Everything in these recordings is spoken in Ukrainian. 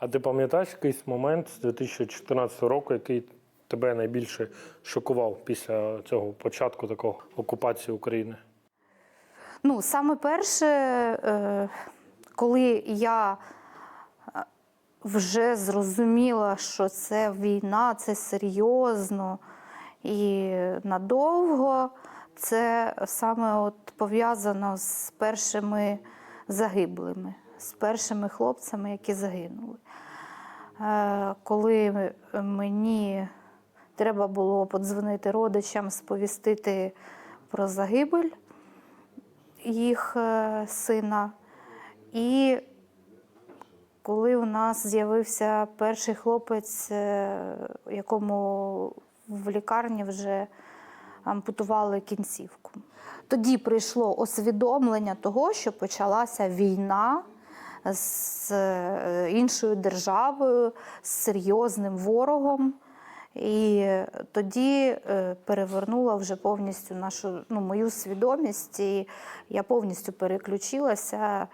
А ти пам'ятаєш якийсь момент з 2014 року, який тебе найбільше шокував після цього початку такого окупації України? Ну, саме перше, е, коли я е, вже зрозуміла, що це війна, це серйозно і надовго, це саме от пов'язано з першими загиблими, з першими хлопцями, які загинули. Е, Коли мені треба було подзвонити родичам, сповістити про загибель їх е, сина. І коли у нас з'явився перший хлопець, е, якому в лікарні вже ампутували кінцівку. Тоді прийшло усвідомлення того, що почалася війна з е, іншою державою, з серйозним ворогом. І тоді е, перевернула вже повністю нашу ну, мою свідомість, і я повністю переключилася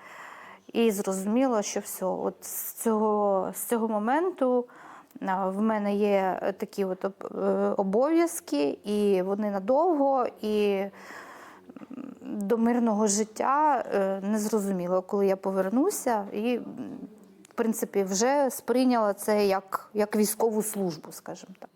і зрозуміла, що все, от з цього, з цього моменту в мене є такі от е, обов'язки, і вони надовго, і до мирного життя е, не зрозуміло, коли я повернуся, і в принципі вже сприйняла це як, як військову службу, скажімо так.